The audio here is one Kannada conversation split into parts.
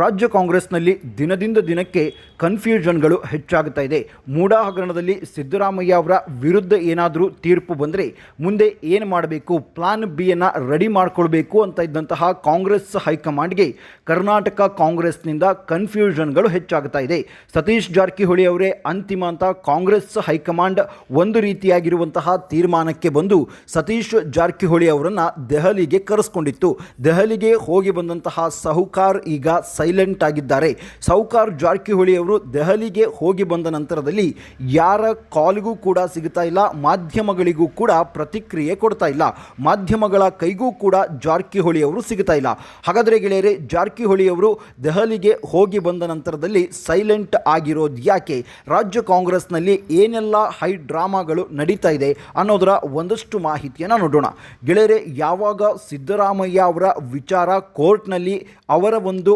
ರಾಜ್ಯ ಕಾಂಗ್ರೆಸ್ನಲ್ಲಿ ದಿನದಿಂದ ದಿನಕ್ಕೆ ಕನ್ಫ್ಯೂಷನ್ಗಳು ಹೆಚ್ಚಾಗ್ತಾ ಇದೆ. ಮೂಡಾ ಹಗರಣದಲ್ಲಿ ಸಿದ್ದರಾಮಯ್ಯ ಅವರ ವಿರುದ್ಧ ಏನಾದರೂ ತೀರ್ಪು ಬಂದರೆ ಮುಂದೆ ಏನು ಮಾಡಬೇಕು ಪ್ಲಾನ್ ಬಿಯನ್ನು ರೆಡಿ ಮಾಡಿಕೊಳ್ಬೇಕು ಅಂತ ಇದ್ದಂತಹ ಕಾಂಗ್ರೆಸ್ ಹೈಕಮಾಂಡ್ಗೆ ಕರ್ನಾಟಕ ಕಾಂಗ್ರೆಸ್ನಿಂದ ಕನ್ಫ್ಯೂಷನ್ಗಳು ಹೆಚ್ಚಾಗ್ತಾ ಇದೆ. ಸತೀಶ್ ಜಾರಕಿಹೊಳಿ ಅವರೇ ಅಂತಿಮ ಅಂತ ಕಾಂಗ್ರೆಸ್ ಹೈಕಮಾಂಡ್ ಒಂದು ರೀತಿಯಾಗಿರುವಂತಹ ತೀರ್ಮಾನಕ್ಕೆ ಬಂದು ಸತೀಶ್ ಜಾರಕಿಹೊಳಿ ಅವರನ್ನು ದೆಹಲಿಗೆ ಕರೆಸ್ಕೊಂಡಿತ್ತು. ದೆಹಲಿಗೆ ಹೋಗಿ ಬಂದಂತಹ ಸಹುಕಾರ್ ಈಗ ಸೈಲೆಂಟ್ ಆಗಿದ್ದಾರೆ. ಸೌಕಾರ್ ಜಾರಕಿಹೊಳಿ ಅವರು ದೆಹಲಿಗೆ ಹೋಗಿ ಬಂದ ನಂತರದಲ್ಲಿ ಯಾರ ಕಾಲ್ಗೂ ಕೂಡ ಸಿಗ್ತಾ ಇಲ್ಲ, ಮಾಧ್ಯಮಗಳಿಗೂ ಕೂಡ ಪ್ರತಿಕ್ರಿಯೆ ಕೊಡ್ತಾ ಇಲ್ಲ. ಮಾಧ್ಯಮಗಳ ಕೈಗೂ ಕೂಡ ಜಾರಕಿಹೊಳಿ ಅವರು ಸಿಗ್ತಾ ಇಲ್ಲ. ಹಾಗಾದರೆ ಗೆಳೆಯರೆ ಜಾರಕಿಹೊಳಿ ಅವರು ದೆಹಲಿಗೆ ಹೋಗಿ ಬಂದ ನಂತರದಲ್ಲಿ ಸೈಲೆಂಟ್ ಆಗಿರೋದು ಯಾಕೆ? ರಾಜ್ಯ ಕಾಂಗ್ರೆಸ್ನಲ್ಲಿ ಏನೆಲ್ಲ ಹೈ ಡ್ರಾಮಾಗಳು ನಡೀತಾ ಇದೆ ಅನ್ನೋದರ ಒಂದಷ್ಟು ಮಾಹಿತಿಯನ್ನು ನೋಡೋಣ. ಗೆಳೆಯರೆ, ಯಾವಾಗ ಸಿದ್ದರಾಮಯ್ಯ ಅವರ ವಿಚಾರ ಕೋರ್ಟ್ನಲ್ಲಿ ಅವರ ಒಂದು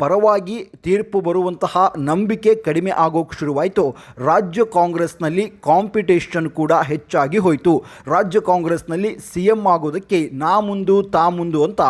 ಪರವಾಗಿ ತೀರ್ಪು ಬರುವಂತಹ ನಂಬಿಕೆ ಕಡಿಮೆ ಆಗೋಕ್ಕೆ ಶುರುವಾಯಿತು. ರಾಜ್ಯ ಕಾಂಗ್ರೆಸ್ನಲ್ಲಿ ಕಾಂಪಿಟೇಷನ್ ಕೂಡ ಹೆಚ್ಚಾಗಿ ಹೋಯಿತು. ರಾಜ್ಯ ಕಾಂಗ್ರೆಸ್ನಲ್ಲಿ ಸಿ ಎಂ ಆಗೋದಕ್ಕೆ ನಾ ಮುಂದು, ತಾ ಮುಂದು ಅಂತ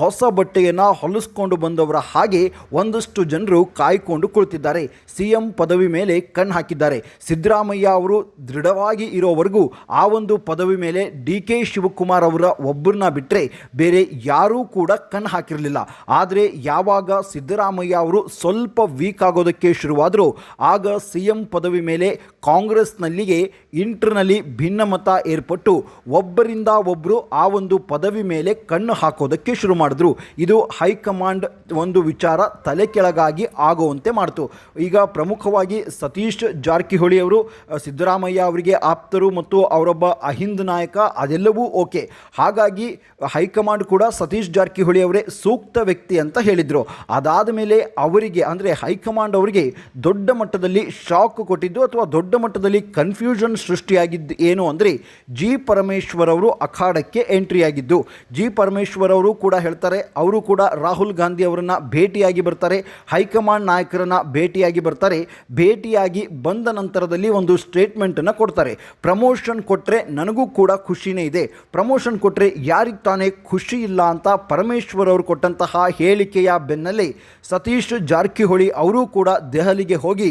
ಹೊಸ ಬಟ್ಟೆಯನ್ನು ಹೊಲಿಸ್ಕೊಂಡು ಬಂದವರ ಹಾಗೆ ಒಂದಷ್ಟು ಜನರು ಕಾಯ್ಕೊಂಡು ಕುಳಿತಿದ್ದಾರೆ. ಸಿ ಎಂ ಪದವಿ ಮೇಲೆ ಕಣ್ಣು ಹಾಕಿದ್ದಾರೆ. ಸಿದ್ದರಾಮಯ್ಯ ಅವರು ದೃಢವಾಗಿ ಇರೋವರೆಗೂ ಆ ಒಂದು ಪದವಿ ಮೇಲೆ ಡಿ ಕೆ ಶಿವಕುಮಾರ್ ಅವರ ಒಬ್ಬರನ್ನ ಬಿಟ್ಟರೆ ಬೇರೆ ಯಾರೂ ಕೂಡ ಕಣ್ಣು ಹಾಕಿರಲಿಲ್ಲ. ಆದರೆ ಯಾವಾಗ ಸಿದ್ದರಾಮಯ್ಯ ಅವರು ಸ್ವಲ್ಪ ವೀಕ್ ಆಗೋದಕ್ಕೆ ಶುರುವಾದರೂ, ಆಗ ಸಿ ಎಂ ಪದವಿ ಮೇಲೆ ಕಾಂಗ್ರೆಸ್ನಲ್ಲಿಗೆ ಇಂಟರ್ನಲ್ಲಿ ಭಿನ್ನಮತ ಏರ್ಪಟ್ಟು ಒಬ್ಬರಿಂದ ಒಬ್ಬರು ಆ ಒಂದು ಪದವಿ ಮೇಲೆ ಕಣ್ಣು ಹಾಕೋದಕ್ಕೆ ಶುರು ಮಾಡಿದ್ರು. ಇದು ಹೈಕಮಾಂಡ್ ಒಂದು ವಿಚಾರ ತಲೆ ಕೆಳಗಾಗಿ ಆಗುವಂತೆ ಮಾಡಿತು. ಈಗ ಪ್ರಮುಖವಾಗಿ ಸತೀಶ್ ಜಾರಕಿಹೊಳಿ ಅವರು, ಸಿದ್ದರಾಮಯ್ಯ ಅವರಿಗೆ ಆಪ್ತರು ಮತ್ತು ಅವರೊಬ್ಬ ಅಹಿಂದ್ ನಾಯಕ, ಅದೆಲ್ಲವೂ ಓಕೆ. ಹಾಗಾಗಿ ಹೈಕಮಾಂಡ್ ಕೂಡ ಸತೀಶ್ ಜಾರಕಿಹೊಳಿ ಅವರೇ ಸೂಕ್ತ ವ್ಯಕ್ತಿ ಅಂತ ಹೇಳಿದರು. ಅದಾದ ಮೇಲೆ ಅವರಿಗೆ, ಅಂದರೆ ಹೈಕಮಾಂಡ್ ಅವರಿಗೆ ದೊಡ್ಡ ಮಟ್ಟದಲ್ಲಿ ಶಾಕ್ ಕೊಟ್ಟಿದ್ದು ಅಥವಾ ದೊಡ್ಡ ಮಟ್ಟದಲ್ಲಿ ಕನ್ಫ್ಯೂಷನ್ ಸೃಷ್ಟಿಯಾಗಿದ್ದು ಏನು ಅಂದರೆ ಜಿ ಪರಮೇಶ್ವರ್ ಅವರು ಅಖಾಡಕ್ಕೆ ಎಂಟ್ರಿ ಆಗಿದ್ದು. ಜಿ ಪರಮೇಶ್ವರ್ ಅವರು ಕೂಡ ಹೇಳ್ತಾರೆ, ಅವರು ಕೂಡ ರಾಹುಲ್ ಗಾಂಧಿ ಅವರನ್ನು ಭೇಟಿಯಾಗಿ ಬರ್ತಾರೆ, ಹೈಕಮಾಂಡ್ ನಾಯಕರನ್ನು ಭೇಟಿಯಾಗಿ ಬರ್ತಾರೆ, ಭೇಟಿಯಾಗಿ ಬಂದ ನಂತರದಲ್ಲಿ ಒಂದು ಸ್ಟೇಟ್ಮೆಂಟನ್ನು ಕೊಡ್ತಾರೆ. ಪ್ರಮೋಷನ್ ಕೊಟ್ಟರೆ ನನಗೂ ಕೂಡ ಖುಷಿನೇ ಇದೆ. ಪ್ರಮೋಷನ್ ಕೊಟ್ಟರೆ ಯಾರಿಗೆ ತಾನೇ ಖುಷಿ ಇಲ್ಲ ಅಂತ ಪರಮೇಶ್ವರ್ ಅವರು ಕೊಟ್ಟಂತಹ ಹೇಳಿಕೆಯ ಬೆನ್ನಲ್ಲೇ ಸತೀಶ್ ಜಾರಕಿಹೊಳಿ ಅವರೂ ಕೂಡ ದೆಹಲಿಗೆ ಹೋಗಿ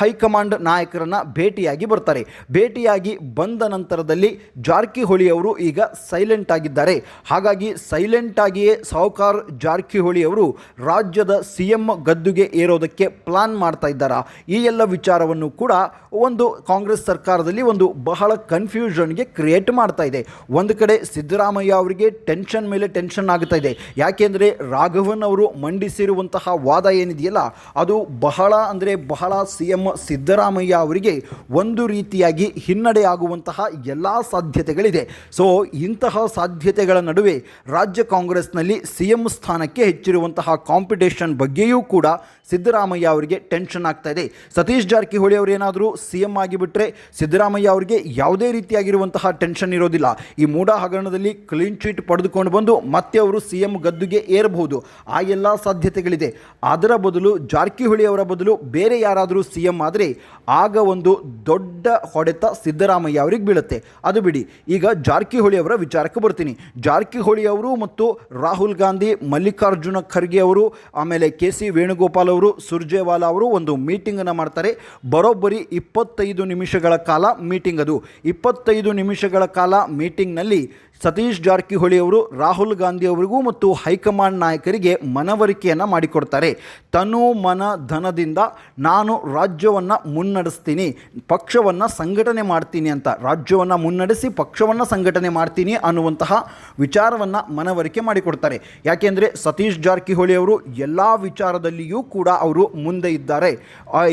ಹೈಕಮಾಂಡ್ ನಾಯಕರನ್ನ ಭೇಟಿಯಾಗಿ ಬರ್ತಾರೆ. ಭೇಟಿಯಾಗಿ ಬಂದ ನಂತರದಲ್ಲಿ ಜಾರಕಿಹೊಳಿ ಅವರು ಈಗ ಸೈಲೆಂಟ್ ಆಗಿದ್ದಾರೆ. ಹಾಗಾಗಿ ಸೈಲೆಂಟ್ ಆಗಿಯೇ ಸಾಹುಕಾರ್ ಜಾರಕಿಹೊಳಿ ಅವರು ರಾಜ್ಯದ ಸಿ ಎಂ ಗದ್ದುಗೆ ಏರೋದಕ್ಕೆ ಪ್ಲಾನ್ ಮಾಡ್ತಾ ಇದ್ದಾರಾ. ಈ ಎಲ್ಲ ವಿಚಾರವನ್ನು ಕೂಡ ಒಂದು ಕಾಂಗ್ರೆಸ್ ಸರ್ಕಾರದಲ್ಲಿ ಒಂದು ಬಹಳ ಕನ್ಫ್ಯೂಷನ್ಗೆ ಕ್ರಿಯೇಟ್ ಮಾಡ್ತಾ ಇದೆ. ಒಂದು ಕಡೆ ಸಿದ್ದರಾಮಯ್ಯ ಅವರಿಗೆ ಟೆನ್ಷನ್ ಮೇಲೆ ಟೆನ್ಷನ್ ಆಗ್ತಾ ಇದೆ. ಯಾಕೆಂದರೆ ರಾಘವನ್ ಅವರು ಮಂಡಿಸಿರುವಂತಹ ವಾದ ಏನಿದೆಯಲ್ಲ, ಅದು ಬಹಳ ಅಂದರೆ ಬಹಳ ಸಿ ಎಂ ಸಿದ್ದರಾಮಯ್ಯ ಅವರಿಗೆ ಒಂದು ರೀತಿಯಾಗಿ ಹಿನ್ನಡೆ ಆಗುವಂತಹ ಎಲ್ಲ ಸಾಧ್ಯತೆಗಳಿದೆ. ಸೊ ಇಂತಹ ಸಾಧ್ಯತೆಗಳ ನಡುವೆ ರಾಜ್ಯ ಕಾಂಗ್ರೆಸ್ನಲ್ಲಿ ಸಿ ಎಂ ಸ್ಥಾನಕ್ಕೆ ಹೆಚ್ಚಿರುವಂತಹ ಕಾಂಪಿಟೇಷನ್ ಬಗ್ಗೆಯೂ ಕೂಡ ಸಿದ್ದರಾಮಯ್ಯ ಅವರಿಗೆ ಟೆನ್ಷನ್ ಆಗ್ತಾ ಇದೆ. ಸತೀಶ್ ಜಾರಕಿಹೊಳಿ ಅವರು ಏನಾದರೂ ಸಿ ಎಂ ಆಗಿಬಿಟ್ರೆ ಸಿದ್ದರಾಮಯ್ಯ ಅವರಿಗೆ ಯಾವುದೇ ರೀತಿಯಾಗಿರುವಂತಹ ಟೆನ್ಷನ್ ಇರೋದಿಲ್ಲ. ಈ ಮೂಡ ಹಗರಣದಲ್ಲಿ ಕ್ಲೀನ್ ಚೀಟ್ ಪಡೆದುಕೊಂಡು ಬಂದು ಮತ್ತೆ ಅವರು ಸಿ ಎಂ ಗದ್ದುಗೆ ಏರಬಹುದು. ಆ ಎಲ್ಲ ಸಾಧ್ಯತೆಗಳಿದೆ. ಅದರ ಬದಲು ಜಾರಕಿಹೊಳಿ ಅವರ ಬದಲು ಬೇರೆ ಯಾರಾದರೂ ಸಿ ಎಂ ಆದರೆ ಆಗ ಒಂದು ದೊಡ್ಡ ಹೊಡೆತ ಸಿದ್ದರಾಮಯ್ಯ ಅವರಿಗೆ ಬೀಳುತ್ತೆ. ಅದು ಬಿಡಿ, ಈಗ ಜಾರಕಿಹೊಳಿ ಅವರ ವಿಚಾರಕ್ಕೆ ಬರ್ತೀನಿ. ಜಾರಕಿಹೊಳಿ ಅವರು ಮತ್ತು ರಾಹುಲ್ ಗಾಂಧಿ, ಮಲ್ಲಿಕಾರ್ಜುನ ಖರ್ಗೆ ಅವರು, ಆಮೇಲೆ ಕೆ ಸಿ ವೇಣುಗೋಪಾಲ್ ಅವರು, ಸುರ್ಜೇವಾಲಾ ಅವರು ಒಂದು ಮೀಟಿಂಗನ್ನು ಮಾಡ್ತಾರೆ. ಬರೋಬ್ಬರಿ ಇಪ್ಪತ್ತೈದು ನಿಮಿಷಗಳ ಕಾಲ ಮೀಟಿಂಗ್ ಅದು. ಇಪ್ಪತ್ತೈದು ನಿಮಿಷಗಳ ಕಾಲ ಮೀಟಿಂಗ್ನಲ್ಲಿ ಸತೀಶ್ ಜಾರಕಿಹೊಳಿ ಅವರು, ರಾಹುಲ್ ಗಾಂಧಿ ಅವರಿಗೂ ಮತ್ತು ಹೈಕಮಾಂಡ್ ನಾಯಕರಿಗೆ ಮನವರಿಕೆಯನ್ನು ಮಾಡಿಕೊಡ್ತಾರೆ. ತನು ಮನ ಧನದಿಂದ ನಾನು ರಾಜ್ಯವನ್ನು ಮುನ್ನಡೆಸ್ತೀನಿ, ಪಕ್ಷವನ್ನು ಸಂಘಟನೆ ಮಾಡ್ತೀನಿ ಅಂತ. ರಾಜ್ಯವನ್ನು ಮುನ್ನಡೆಸಿ ಪಕ್ಷವನ್ನು ಸಂಘಟನೆ ಮಾಡ್ತೀನಿ ಅನ್ನುವಂತಹ ವಿಚಾರವನ್ನು ಮನವರಿಕೆ ಮಾಡಿಕೊಡ್ತಾರೆ. ಯಾಕೆಂದರೆ ಸತೀಶ್ ಜಾರಕಿಹೊಳಿ ಅವರು ಎಲ್ಲ ವಿಚಾರದಲ್ಲಿಯೂ ಕೂಡ ಅವರು ಮುಂದೆ ಇದ್ದಾರೆ.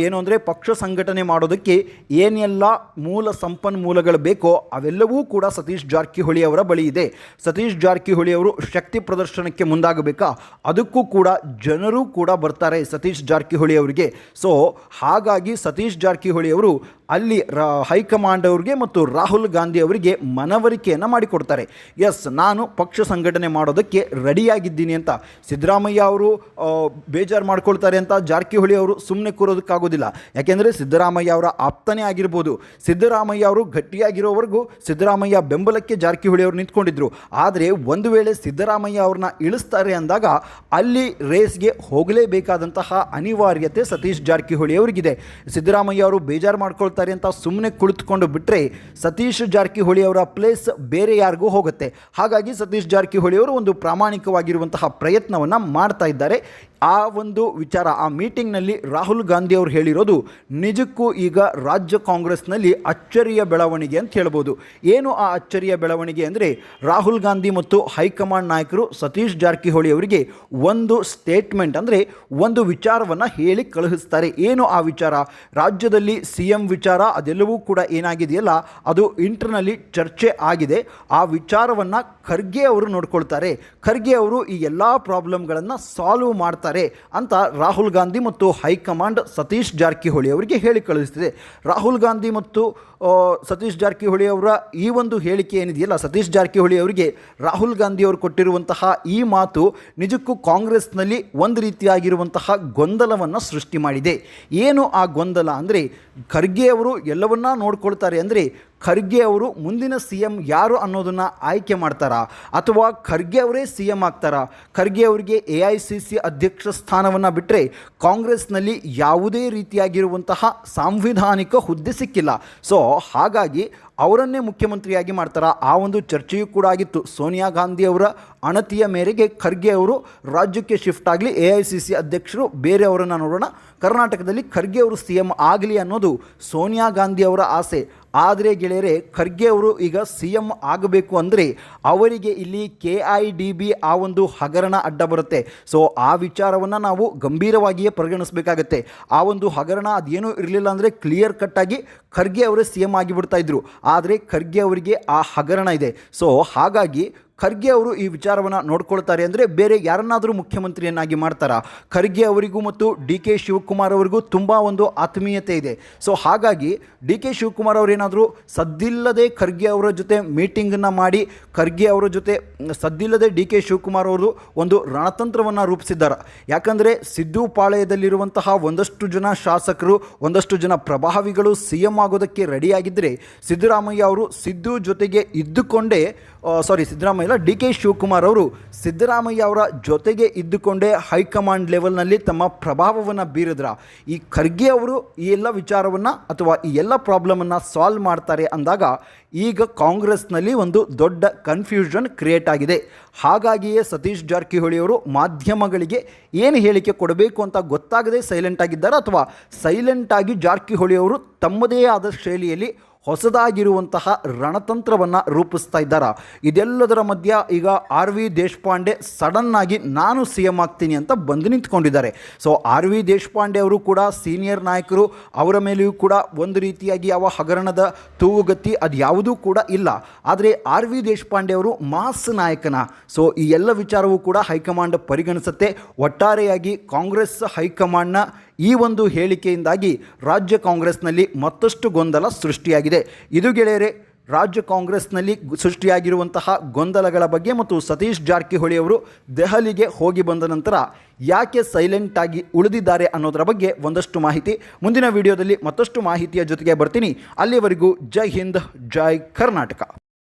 ಏನು ಅಂದರೆ ಪಕ್ಷ ಸಂಘಟನೆ ಮಾಡೋದಕ್ಕೆ ಏನೆಲ್ಲ ಮೂಲ ಸಂಪನ್ಮೂಲಗಳು ಬೇಕೋ ಅವೆಲ್ಲವೂ ಕೂಡ ಸತೀಶ್ ಜಾರಕಿಹೊಳಿ ಅವರ ಬಳಿ ಇದೆ. ಸತೀಶ್ ಜಾರಕಿಹೊಳಿ ಅವರು ಶಕ್ತಿ ಪ್ರದರ್ಶನಕ್ಕೆ ಮುಂದಾಗಬೇಕಾ? ಅದಕ್ಕೂ ಕೂಡ ಜನರು ಕೂಡ ಬರ್ತಾರೆ ಸತೀಶ್ ಜಾರಕಿಹೊಳಿ ಅವರಿಗೆ. ಸೊ ಹಾಗಾಗಿ ಸತೀಶ್ ಜಾರಕಿಹೊಳಿ ಅವರು ಅಲ್ಲಿ ರಾ, ಹೈಕಮಾಂಡ್ ಅವರಿಗೆ ಮತ್ತು ರಾಹುಲ್ ಗಾಂಧಿ ಅವರಿಗೆ ಮನವರಿಕೆಯನ್ನು ಮಾಡಿಕೊಡ್ತಾರೆ. ಎಸ್ ನಾನು ಪಕ್ಷ ಸಂಘಟನೆ ಮಾಡೋದಕ್ಕೆ ರೆಡಿಯಾಗಿದ್ದೀನಿ ಅಂತ. ಸಿದ್ದರಾಮಯ್ಯ ಅವರು ಬೇಜಾರು ಮಾಡ್ಕೊಳ್ತಾರೆ ಅಂತ ಜಾರಕಿಹೊಳಿ ಅವರು ಸುಮ್ಮನೆ ಕೂರೋದಕ್ಕಾಗೋದಿಲ್ಲ. ಯಾಕೆಂದರೆ ಸಿದ್ದರಾಮಯ್ಯ ಅವರ ಆಪ್ತನೇ ಆಗಿರ್ಬೋದು. ಸಿದ್ದರಾಮಯ್ಯ ಅವರು ಗಟ್ಟಿಯಾಗಿರೋವರೆಗೂ ಸಿದ್ದರಾಮಯ್ಯ ಬೆಂಬಲಕ್ಕೆ ಜಾರಕಿಹೊಳಿ ಅವರು ನಿಂತ್ಕೊಂಡಿದ್ರು. ಆದರೆ ಒಂದು ವೇಳೆ ಸಿದ್ದರಾಮಯ್ಯ ಅವ್ರನ್ನ ಇಳಿಸ್ತಾರೆ ಅಂದಾಗ ಅಲ್ಲಿ ರೇಸ್ಗೆ ಹೋಗಲೇಬೇಕಾದಂತಹ ಅನಿವಾರ್ಯತೆ ಸತೀಶ್ ಜಾರಕಿಹೊಳಿ ಅವರಿಗಿದೆ. ಸಿದ್ದರಾಮಯ್ಯ ಅವರು ಬೇಜಾರು ಮಾಡ್ಕೊಳ್ತಾರೆ ಅಂತ ಸುಮ್ಮನೆ ಕುಳಿತುಕೊಂಡು ಬಿಟ್ಟರೆ ಸತೀಶ್ ಜಾರಕಿಹೊಳಿ ಅವರ ಪ್ಲೇಸ್ ಬೇರೆ ಯಾರಿಗೂ ಹೋಗುತ್ತೆ. ಹಾಗಾಗಿ ಸತೀಶ್ ಜಾರಕಿಹೊಳಿ ಅವರು ಒಂದು ಪ್ರಾಮಾಣಿಕವಾಗಿರುವಂತಹ ಪ್ರಯತ್ನವನ್ನು ಮಾಡ್ತಾ ಇದ್ದಾರೆ. ಆ ಒಂದು ವಿಚಾರ, ಆ ಮೀಟಿಂಗ್ನಲ್ಲಿ ರಾಹುಲ್ ಗಾಂಧಿ ಅವರು ಹೇಳಿರೋದು ನಿಜಕ್ಕೂ ಈಗ ರಾಜ್ಯ ಕಾಂಗ್ರೆಸ್ನಲ್ಲಿ ಅಚ್ಚರಿಯ ಬೆಳವಣಿಗೆ ಅಂತ ಹೇಳ್ಬೋದು. ಏನು ಆ ಅಚ್ಚರಿಯ ಬೆಳವಣಿಗೆ ಅಂದರೆ ರಾಹುಲ್ ಗಾಂಧಿ ಮತ್ತು ಹೈಕಮಾಂಡ್ ನಾಯಕರು ಸತೀಶ್ ಜಾರಕಿಹೊಳಿ ಅವರಿಗೆ ಒಂದು ಸ್ಟೇಟ್ಮೆಂಟ್ ಅಂದರೆ ಒಂದು ವಿಚಾರವನ್ನು ಹೇಳಿ ಕಳುಹಿಸ್ತಾರೆ. ಏನು ಆ ವಿಚಾರ? ರಾಜ್ಯದಲ್ಲಿ ಸಿ ಎಂ ವಿಚಾರ ಅದೆಲ್ಲವೂ ಕೂಡ ಏನಾಗಿದೆಯಲ್ಲ, ಅದು ಇಂಟರ್ನಲ್ಲಿ ಚರ್ಚೆ ಆಗಿದೆ. ಆ ವಿಚಾರವನ್ನು ಖರ್ಗೆ ಅವರು ನೋಡ್ಕೊಳ್ತಾರೆ. ಖರ್ಗೆ ಅವರು ಈ ಎಲ್ಲ ಪ್ರಾಬ್ಲಮ್ಗಳನ್ನು ಸಾಲ್ವ್ ಮಾಡ್ತಾರೆ. ಅಂತ ರಾಹುಲ್ ಗಾಂಧಿ ಮತ್ತು ಹೈಕಮಾಂಡ್ ಸತೀಶ್ ಜಾರಕಿಹೊಳಿ ಅವರಿಗೆ ಹೇಳಿ ಕಳಿಸ್ತಿದೆ ರಾಹುಲ್ ಗಾಂಧಿ ಮತ್ತು ಸತೀಶ್ ಜಾರಕಿಹೊಳಿ ಅವರ ಈ ಒಂದು ಹೇಳಿಕೆ ಏನಿದೆಯಲ್ಲ, ಸತೀಶ್ ಜಾರಕಿಹೊಳಿ ಅವರಿಗೆ ರಾಹುಲ್ ಗಾಂಧಿ ಅವರು ಕೊಟ್ಟಿರುವಂತಹ ಈ ಮಾತು ನಿಜಕ್ಕೂ ಕಾಂಗ್ರೆಸ್ನಲ್ಲಿ ಒಂದು ರೀತಿಯಾಗಿರುವಂತಹ ಗೊಂದಲವನ್ನು ಸೃಷ್ಟಿ ಮಾಡಿದೆ. ಏನು ಆ ಗೊಂದಲ ಅಂದರೆ, ಖರ್ಗೆ ಅವರು ಎಲ್ಲವನ್ನ ನೋಡ್ಕೊಳ್ತಾರೆ ಅಂದರೆ ಖರ್ಗೆ ಅವರು ಮುಂದಿನ ಸಿ ಎಂ ಯಾರು ಅನ್ನೋದನ್ನು ಆಯ್ಕೆ ಮಾಡ್ತಾರಾ? ಅಥವಾ ಖರ್ಗೆ ಅವರೇ ಸಿ ಎಂ ಆಗ್ತಾರಾ? ಖರ್ಗೆ ಅವರಿಗೆ ಎ ಐ ಸಿ ಸಿ ಅಧ್ಯಕ್ಷ ಸ್ಥಾನವನ್ನು ಬಿಟ್ಟರೆ ಕಾಂಗ್ರೆಸ್ನಲ್ಲಿ ಯಾವುದೇ ರೀತಿಯಾಗಿರುವಂತಹ ಸಾಂವಿಧಾನಿಕ ಹುದ್ದೆ ಸಿಕ್ಕಿಲ್ಲ. ಸೊ ಹಾಗಾಗಿ ಅವರನ್ನೇ ಮುಖ್ಯಮಂತ್ರಿಯಾಗಿ ಮಾಡ್ತಾರಾ? ಆ ಒಂದು ಚರ್ಚೆಯೂ ಕೂಡ ಆಗಿತ್ತು. ಸೋನಿಯಾ ಗಾಂಧಿ ಅವರ ಅಣತಿಯ ಮೇರೆಗೆ ಖರ್ಗೆ ಅವರು ರಾಜ್ಯಕ್ಕೆ ಶಿಫ್ಟ್ ಆಗಲಿ, ಎ ಐ ಸಿ ಸಿ ಅಧ್ಯಕ್ಷರು ಬೇರೆಯವರನ್ನು ನೋಡೋಣ. ಕರ್ನಾಟಕದಲ್ಲಿ ಖರ್ಗೆ ಅವರು ಸಿ ಎಂ ಆಗಲಿ ಅನ್ನೋದು ಸೋನಿಯಾ ಗಾಂಧಿ ಅವರ ಆಸೆ. ಆದರೆ ಗೆಳೆಯರೆ, ಖರ್ಗೆ ಅವರು ಈಗ ಸಿ ಎಂ ಆಗಬೇಕು ಅಂದರೆ ಅವರಿಗೆ ಇಲ್ಲಿ ಕೆ ಐ ಡಿ ಬಿ ಆ ಒಂದು ಹಗರಣ ಅಡ್ಡ ಬರುತ್ತೆ. ಸೊ ಆ ವಿಚಾರವನ್ನು ನಾವು ಗಂಭೀರವಾಗಿಯೇ ಪರಿಗಣಿಸಬೇಕಾಗತ್ತೆ. ಆ ಒಂದು ಹಗರಣ ಅದೇನೂ ಇರಲಿಲ್ಲ ಅಂದರೆ ಕ್ಲಿಯರ್ ಕಟ್ಟಾಗಿ ಖರ್ಗೆ ಅವರೇ ಸಿ ಎಂ ಆಗಿಬಿಡ್ತಾ ಇದ್ರು. ಆದರೆ ಖರ್ಗೆ ಅವರಿಗೆ ಆ ಹಗರಣ ಇದೆ. ಸೊ ಹಾಗಾಗಿ ಖರ್ಗೆ ಅವರು ಈ ವಿಚಾರವನ್ನು ನೋಡ್ಕೊಳ್ತಾರೆ ಅಂದರೆ ಬೇರೆ ಯಾರನ್ನಾದರೂ ಮುಖ್ಯಮಂತ್ರಿಯನ್ನಾಗಿ ಮಾಡ್ತಾರಾ? ಖರ್ಗೆ ಅವರಿಗೂ ಮತ್ತು ಡಿ ಕೆ ಶಿವಕುಮಾರ್ ಅವರಿಗೂ ತುಂಬ ಒಂದು ಆತ್ಮೀಯತೆ ಇದೆ. ಸೊ ಹಾಗಾಗಿ ಡಿ ಕೆ ಶಿವಕುಮಾರ್ ಅವರೇನಾದರೂ ಸದ್ದಿಲ್ಲದೆ ಖರ್ಗೆ ಅವರ ಜೊತೆ ಮೀಟಿಂಗನ್ನು ಮಾಡಿ, ಖರ್ಗೆ ಅವರ ಜೊತೆ ಸದ್ದಿಲ್ಲದೆ ಡಿ ಕೆ ಶಿವಕುಮಾರ್ ಅವರು ಒಂದು ರಣತಂತ್ರವನ್ನು ರೂಪಿಸಿದ್ದಾರೆ? ಯಾಕಂದರೆ ಸಿದ್ದು ಪಾಳೆಯದಲ್ಲಿರುವಂತಹ ಒಂದಷ್ಟು ಜನ ಶಾಸಕರು, ಒಂದಷ್ಟು ಜನ ಪ್ರಭಾವಿಗಳು ಸಿ ಎಂ ಆಗೋದಕ್ಕೆ ರೆಡಿಯಾಗಿದ್ದರೆ ಸಿದ್ದರಾಮಯ್ಯ ಅವರು ಸಿದ್ದು ಜೊತೆಗೆ ಇದ್ದುಕೊಂಡೇ ಸಾರಿ ಸಿದ್ದರಾಮಯ್ಯ ಅಲ್ಲ ಡಿ ಕೆ ಶಿವಕುಮಾರ್ ಅವರು ಸಿದ್ದರಾಮಯ್ಯ ಅವರ ಜೊತೆಗೆ ಇದ್ದುಕೊಂಡೇ ಹೈಕಮಾಂಡ್ ಲೆವೆಲ್ನಲ್ಲಿ ತಮ್ಮ ಪ್ರಭಾವವನ್ನು ಬೀರಿದ್ರ. ಈ ಖರ್ಗೆ ಅವರು ಈ ಎಲ್ಲ ವಿಚಾರವನ್ನು ಅಥವಾ ಈ ಎಲ್ಲ ಪ್ರಾಬ್ಲಮನ್ನು ಸಾಲ್ವ್ ಮಾಡ್ತಾರೆ ಅಂದಾಗ ಈಗ ಕಾಂಗ್ರೆಸ್ನಲ್ಲಿ ಒಂದು ದೊಡ್ಡ ಕನ್ಫ್ಯೂಷನ್ ಕ್ರಿಯೇಟ್ ಆಗಿದೆ. ಹಾಗಾಗಿಯೇ ಸತೀಶ್ ಜಾರಕಿಹೊಳಿ ಅವರು ಮಾಧ್ಯಮಗಳಿಗೆ ಏನು ಹೇಳಿಕೆ ಕೊಡಬೇಕು ಅಂತ ಗೊತ್ತಾಗದೆ ಸೈಲೆಂಟ್ ಆಗಿದ್ದಾರೆ ಅಥವಾ ಸೈಲೆಂಟ್ ಆಗಿ ಜಾರಕಿಹೊಳಿ ಅವರು ತಮ್ಮದೇ ಆದ ಶೈಲಿಯಲ್ಲಿ ಹೊಸದಾಗಿರುವಂತಹ ರಣತಂತ್ರವನ್ನು ರೂಪಿಸ್ತಾ ಇದ್ದಾರೆ? ಇದೆಲ್ಲದರ ಮಧ್ಯ ಈಗ ಆರ್ ವಿ ದೇಶಪಾಂಡೆ ಸಡನ್ನಾಗಿ ನಾನು ಸಿ ಎಂ ಆಗ್ತೀನಿ ಅಂತ ಬಂದು ನಿಂತ್ಕೊಂಡಿದ್ದಾರೆ. ಸೊ, ಆರ್ ವಿ ದೇಶಪಾಂಡೆ ಅವರು ಕೂಡ ಸೀನಿಯರ್ ನಾಯಕರು, ಅವರ ಮೇಲೆಯೂ ಕೂಡ ಒಂದು ರೀತಿಯಾಗಿ ಯಾವ ಹಗರಣದ ತೂಗುಗತಿ ಅದು ಯಾವುದೂ ಕೂಡ ಇಲ್ಲ. ಆದರೆ ಆರ್ ವಿ ದೇಶಪಾಂಡೆ ಅವರು ಮಾಸ್ ನಾಯಕನ? ಸೊ, ಈ ಎಲ್ಲ ವಿಚಾರವೂ ಕೂಡ ಹೈಕಮಾಂಡ್ ಪರಿಗಣಿಸುತ್ತೆ. ಒಟ್ಟಾರೆಯಾಗಿ ಕಾಂಗ್ರೆಸ್ ಹೈಕಮಾಂಡ್ನ ಈ ಒಂದು ಹೇಳಿಕೆಯಿಂದಾಗಿ ರಾಜ್ಯ ಕಾಂಗ್ರೆಸ್ನಲ್ಲಿ ಮತ್ತಷ್ಟು ಗೊಂದಲ ಸೃಷ್ಟಿಯಾಗಿದೆ. ಇದು ಗೆಳೆಯರೆ, ರಾಜ್ಯ ಕಾಂಗ್ರೆಸ್ನಲ್ಲಿ ಸೃಷ್ಟಿಯಾಗಿರುವಂತಹ ಗೊಂದಲಗಳ ಬಗ್ಗೆ ಮತ್ತು ಸತೀಶ್ ಜಾರಕಿಹೊಳಿ ಅವರು ದೆಹಲಿಗೆ ಹೋಗಿ ಬಂದ ನಂತರ ಯಾಕೆ ಸೈಲೆಂಟ್ ಆಗಿ ಉಳಿದಿದ್ದಾರೆ ಅನ್ನೋದರ ಬಗ್ಗೆ ಒಂದಷ್ಟು ಮಾಹಿತಿ. ಮುಂದಿನ ವಿಡಿಯೋದಲ್ಲಿ ಮತ್ತಷ್ಟು ಮಾಹಿತಿಯ ಜೊತೆಗೆ ಬರ್ತೀನಿ. ಅಲ್ಲಿವರೆಗೂ ಜೈ ಹಿಂದ್, ಜೈ ಕರ್ನಾಟಕ.